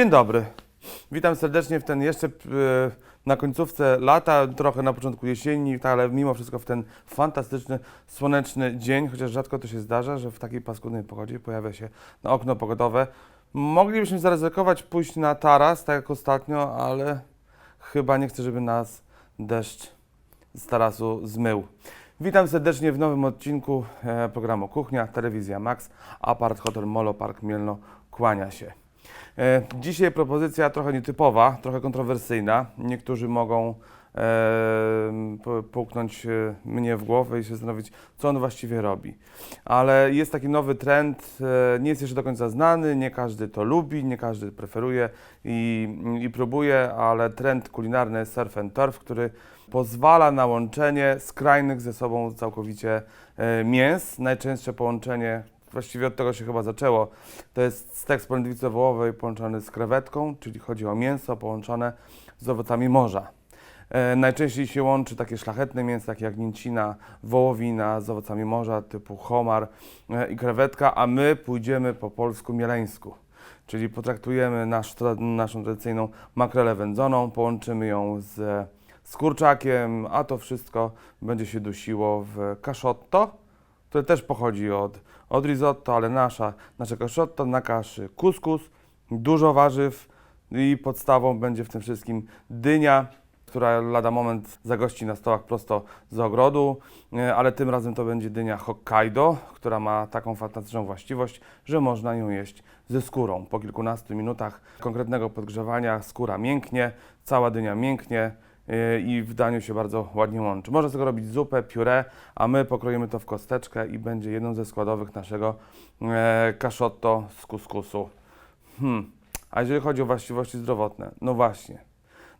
Dzień dobry. Witam serdecznie w ten jeszcze e, na końcówce lata, trochę na początku jesieni, tak, ale mimo wszystko w ten fantastyczny, słoneczny dzień, chociaż rzadko to się zdarza, że w takiej paskudnej pogodzie pojawia się na okno pogodowe. Moglibyśmy zaryzykować pójść na taras, tak jak ostatnio, ale chyba nie chcę, żeby nas deszcz z tarasu zmył. Witam serdecznie w nowym odcinku e, programu Kuchnia, Telewizja Max, Apart Hotel Molo Park Mielno kłania się. E, Dzisiaj propozycja trochę nietypowa, trochę kontrowersyjna. Niektórzy mogą e, połknąć e, mnie w głowę i się zastanowić, co on właściwie robi. Ale jest taki nowy trend, e, nie jest jeszcze do końca znany, nie każdy to lubi, nie każdy preferuje i, i próbuje, ale trend kulinarny surf and turf, który pozwala na łączenie skrajnych ze sobą całkowicie mięs. Najczęstsze połączenie, właściwie od tego się chyba zaczęło, to jest stek z polędwicy wołowej połączony z krewetką, czyli chodzi o mięso połączone z owocami morza. E, najczęściej się łączy takie szlachetne mięsa, takie jak mięcina, wołowina z owocami morza typu homar e, i krewetka, a my pójdziemy po polsku mieleńsku. Czyli potraktujemy nasz, tra- naszą tradycyjną makrelę wędzoną, połączymy ją z, z kurczakiem, a to wszystko będzie się dusiło w kaszotto, które też pochodzi od, od risotto, ale nasza, nasze kaszotto na kaszy kuskus, dużo warzyw i podstawą będzie w tym wszystkim dynia, która lada moment zagości na stołach prosto z ogrodu, e, ale tym razem to będzie dynia Hokkaido, która ma taką fantastyczną właściwość, że można ją jeść ze skórą. Po kilkunastu minutach konkretnego podgrzewania skóra mięknie, cała dynia mięknie i w daniu się bardzo ładnie łączy. Można z tego robić zupę, pióre, a my pokroimy to w kosteczkę i będzie jedną ze składowych naszego e, kaszotto z kuskusu. Hmm. A jeżeli chodzi o właściwości zdrowotne, no właśnie.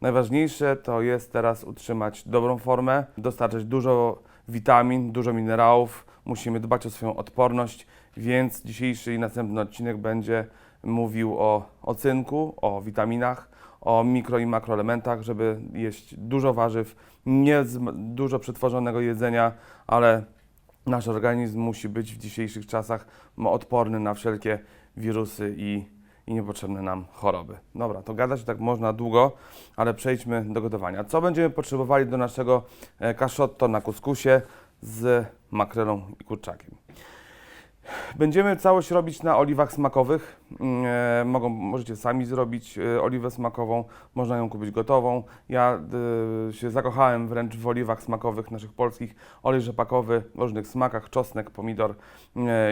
Najważniejsze to jest teraz utrzymać dobrą formę, dostarczyć dużo witamin, dużo minerałów. Musimy dbać o swoją odporność, więc dzisiejszy i następny odcinek będzie mówił o, o cynku, o witaminach, o mikro i makroelementach, żeby jeść dużo warzyw, nie dużo przetworzonego jedzenia, ale nasz organizm musi być w dzisiejszych czasach odporny na wszelkie wirusy i, i niepotrzebne nam choroby. Dobra, to gadać tak można długo, ale przejdźmy do gotowania. Co będziemy potrzebowali do naszego e, kaszotto na kuskusie z makrelą i kurczakiem? Będziemy całość robić na oliwach smakowych. Mm, E, mogą, możecie sami zrobić e, oliwę smakową, można ją kupić gotową. Ja e, się zakochałem wręcz w oliwach smakowych naszych polskich. Olej rzepakowy w różnych smakach, czosnek, pomidor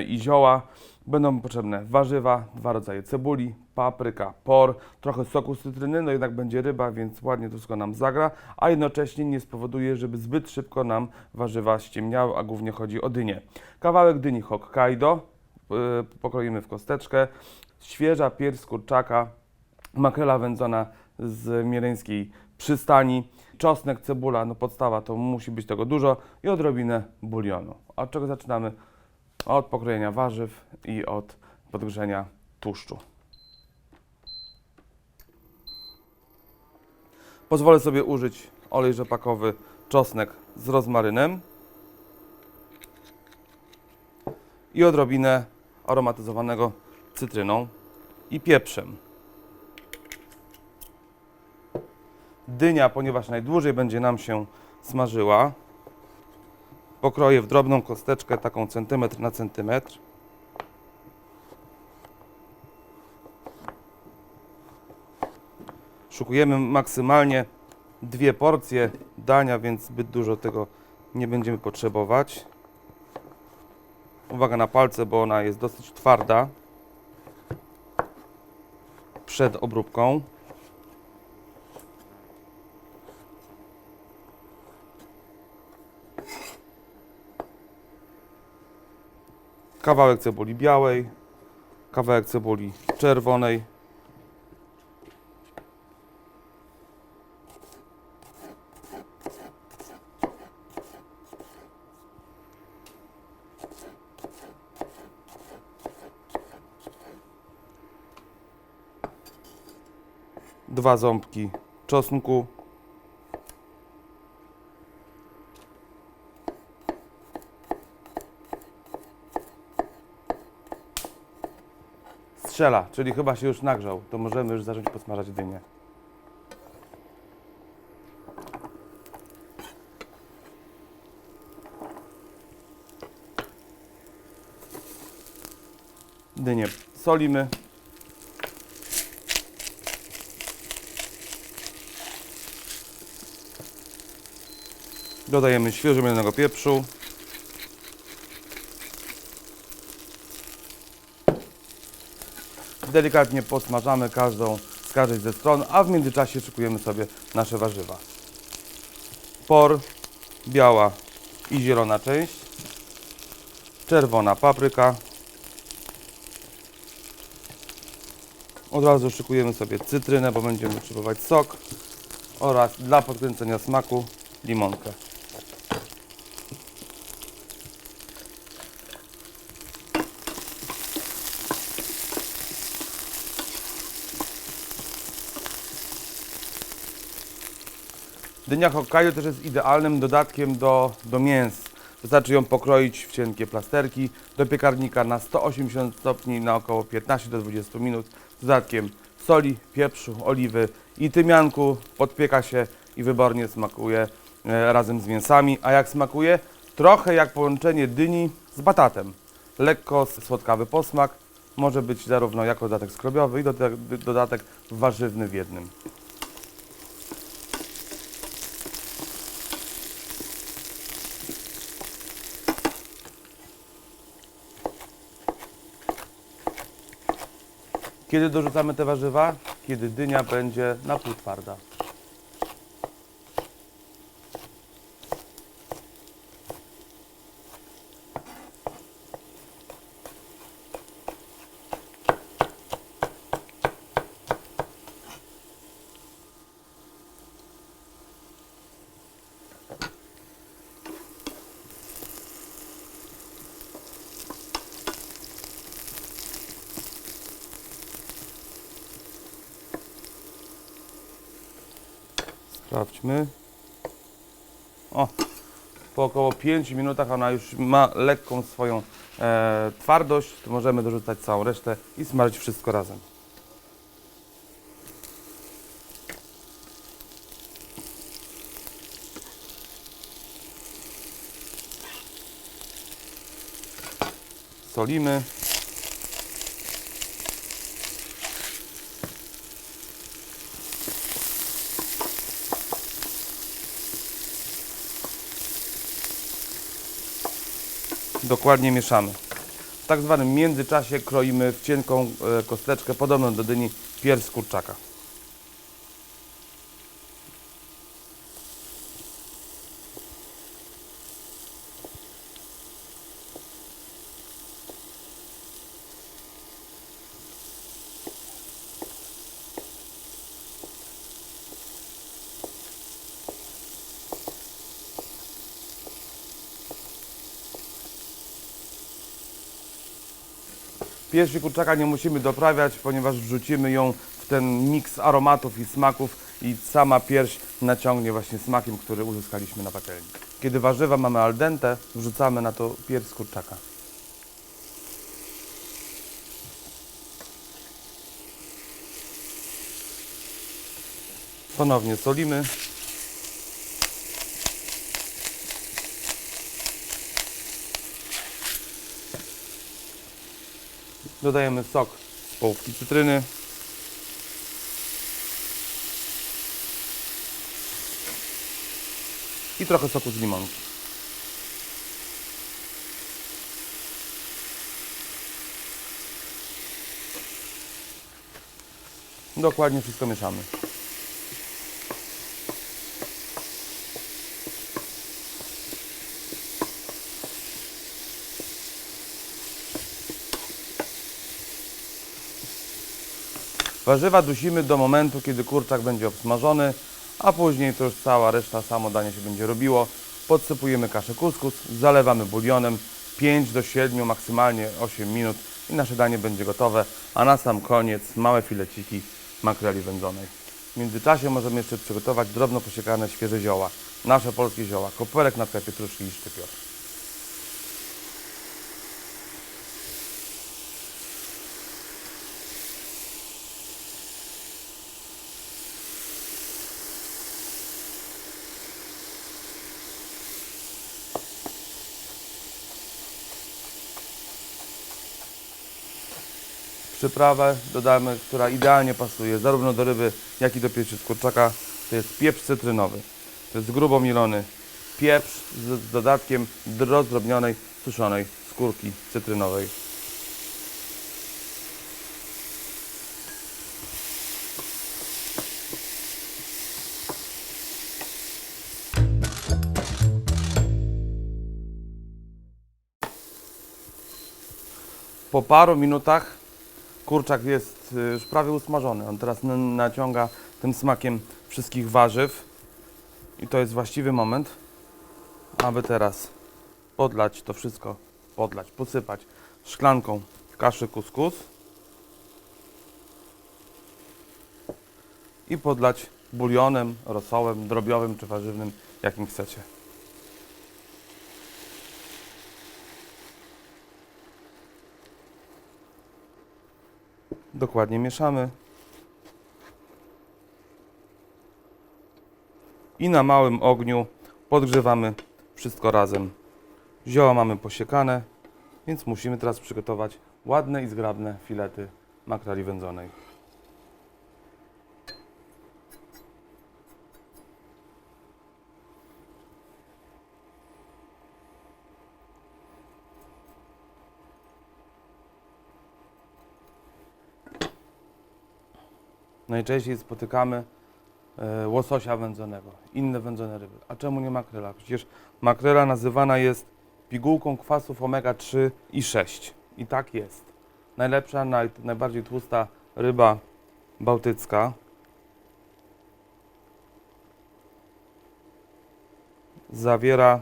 i zioła. Będą potrzebne warzywa, dwa rodzaje cebuli, papryka, por, trochę soku z cytryny, no jednak będzie ryba, więc ładnie to wszystko nam zagra, a jednocześnie nie spowoduje, żeby zbyt szybko nam warzywa ściemniały, a głównie chodzi o dynię. Kawałek dyni Hokkaido, yy, pokroimy w kosteczkę, świeża pierś kurczaka, makrela wędzona z mieleńskiej przystani, czosnek, cebula, no podstawa to musi być tego dużo i odrobinę bulionu. Od czego zaczynamy? Od pokrojenia warzyw i od podgrzenia tłuszczu. Pozwolę sobie użyć olej rzepakowy, czosnek z rozmarynem i odrobinę aromatyzowanego cytryną i pieprzem. Dynia, ponieważ najdłużej będzie nam się smażyła, pokroję w drobną kosteczkę, taką centymetr na centymetr. Szukujemy maksymalnie dwie porcje dania, więc zbyt dużo tego nie będziemy potrzebować. Uwaga na palce, bo ona jest dosyć twarda przed obróbką. Kawałek cebuli białej, kawałek cebuli czerwonej. Dwa ząbki czosnku. Strzela, czyli chyba się już nagrzał. To możemy już zacząć posmażać dynię. Dynię solimy. Dodajemy świeżo mielonego pieprzu. Delikatnie podsmażamy każdą z każdej ze stron, a w międzyczasie szykujemy sobie nasze warzywa. Por, biała i zielona część, czerwona papryka. Od razu szykujemy sobie cytrynę, bo będziemy potrzebować sok oraz dla podkręcenia smaku limonkę. Dynia Hokkaido też jest idealnym dodatkiem do, do mięs. Wystarczy ją pokroić w cienkie plasterki do piekarnika na 180 stopni na około 15 do 20 minut z dodatkiem soli, pieprzu, oliwy i tymianku. Podpieka się i wybornie smakuje e, razem z mięsami. A jak smakuje? Trochę jak połączenie dyni z batatem. Lekko słodkawy posmak. Może być zarówno jako dodatek skrobiowy i dodatek, dodatek warzywny w jednym. Kiedy dorzucamy te warzywa? Kiedy dynia będzie na pół twarda. Sprawdźmy. O, po około 5 minutach ona już ma lekką swoją e, twardość. Możemy dorzucać całą resztę i smażyć wszystko razem. Solimy. Dokładnie mieszamy. W tak zwanym międzyczasie kroimy w cienką e, kosteczkę podobną do dyni pierś kurczaka. Piersi kurczaka nie musimy doprawiać, ponieważ wrzucimy ją w ten miks aromatów i smaków i sama pierś naciągnie właśnie smakiem, który uzyskaliśmy na patelni. Kiedy warzywa mamy al dente, wrzucamy na to pierś kurczaka. Ponownie solimy. Dodajemy sok z połówki cytryny. I trochę soku z limonki. Dokładnie wszystko mieszamy. Warzywa dusimy do momentu, kiedy kurczak będzie obsmażony, a później to już cała reszta samo danie się będzie robiło. Podsypujemy kaszę kuskus, zalewamy bulionem 5 do 7, maksymalnie 8 minut i nasze danie będzie gotowe, a na sam koniec małe fileciki makreli wędzonej. W międzyczasie możemy jeszcze przygotować drobno posiekane świeże zioła, nasze polskie zioła, koperek, natka pietruszki i szczypior. Przyprawę dodamy, która idealnie pasuje zarówno do ryby, jak i do pieczy z kurczaka. To jest pieprz cytrynowy. To jest grubo milony pieprz z, dodatkiem rozdrobnionej, suszonej skórki cytrynowej. Po paru minutach kurczak jest y, już prawie usmażony. On teraz naciąga tym smakiem wszystkich warzyw. I to jest właściwy moment, aby teraz podlać to wszystko, podlać, posypać szklanką kaszy kuskus i podlać bulionem, rosołem, drobiowym czy warzywnym, jakim chcecie. Dokładnie mieszamy. I na małym ogniu podgrzewamy wszystko razem. Zioła mamy posiekane, więc musimy teraz przygotować ładne i zgrabne filety makreli wędzonej. Najczęściej spotykamy e, łososia wędzonego, inne wędzone ryby. A czemu nie makrela? Przecież makrela nazywana jest pigułką kwasów omega-3 i 6. I tak jest. Najlepsza, naj, najbardziej tłusta ryba bałtycka. Zawiera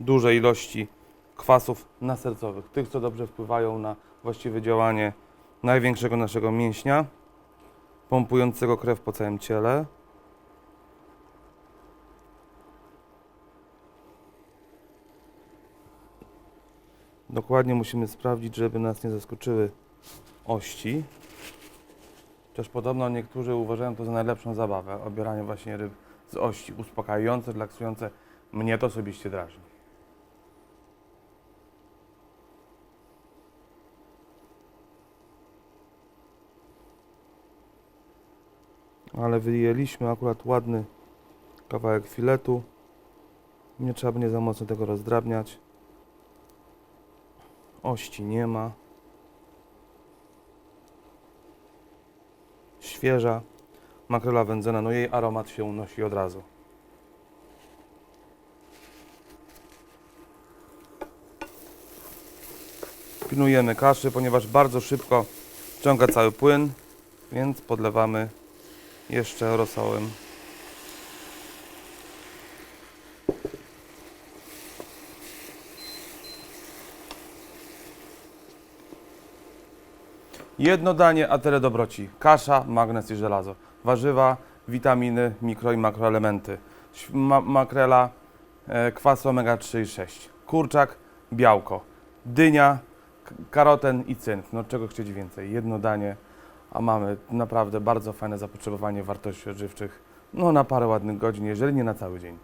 duże ilości kwasów nasercowych, tych co dobrze wpływają na właściwe działanie największego naszego mięśnia, pompującego krew po całym ciele. Dokładnie musimy sprawdzić, żeby nas nie zaskoczyły ości. Chociaż podobno niektórzy uważają to za najlepszą zabawę, obieranie właśnie ryb z ości, uspokajające, relaksujące. Mnie to osobiście drażni. Ale wyjęliśmy akurat ładny kawałek filetu. Nie trzeba będzie za mocno tego rozdrabniać. Ości nie ma. Świeża makrela wędzona, no jej aromat się unosi od razu. Pilnujemy kaszy, ponieważ bardzo szybko wciąga cały płyn, więc podlewamy jeszcze rosołem. Jedno danie, a tyle dobroci. Kasza, magnez i żelazo. Warzywa, witaminy, mikro i makroelementy. Ma makrela, e, kwas omega-3 i 6. Kurczak, białko. Dynia, karoten i cynk. No czego chcieć więcej? Jedno danie, a mamy naprawdę bardzo fajne zapotrzebowanie wartości odżywczych. No na parę ładnych godzin, jeżeli nie na cały dzień.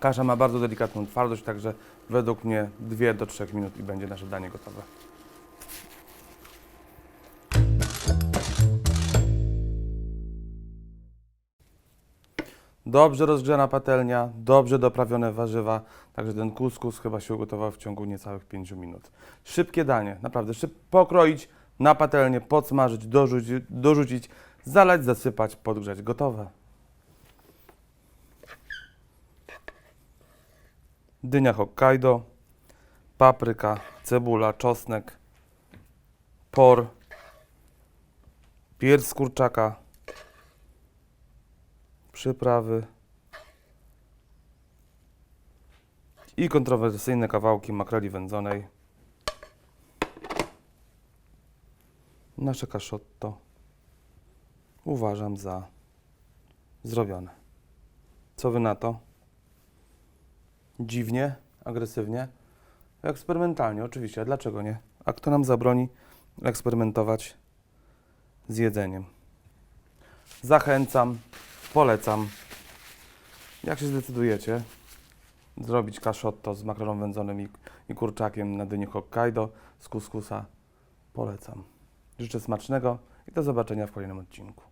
Kasza ma bardzo delikatną twardość, także według mnie 2 do 3 minut i będzie nasze danie gotowe. Dobrze rozgrzana patelnia, dobrze doprawione warzywa, także ten kuskus chyba się ugotował w ciągu niecałych 5 minut. Szybkie danie, naprawdę szyb pokroić na patelnię, podsmażyć, dorzucić, dorzucić, zalać, zasypać, podgrzać, gotowe. Dynia Hokkaido, papryka, cebula, czosnek, por, pierś kurczaka, przyprawy i kontrowersyjne kawałki makreli wędzonej. Nasze kaszotto uważam za zrobione. Co wy na to? Dziwnie, agresywnie, eksperymentalnie, oczywiście. A dlaczego nie? A kto nam zabroni eksperymentować z jedzeniem? Zachęcam Polecam. Jak się zdecydujecie zrobić kaszotto z makaronem wędzonym i, i kurczakiem na dyni Hokkaido z kuskusa, polecam. Życzę smacznego i do zobaczenia w kolejnym odcinku.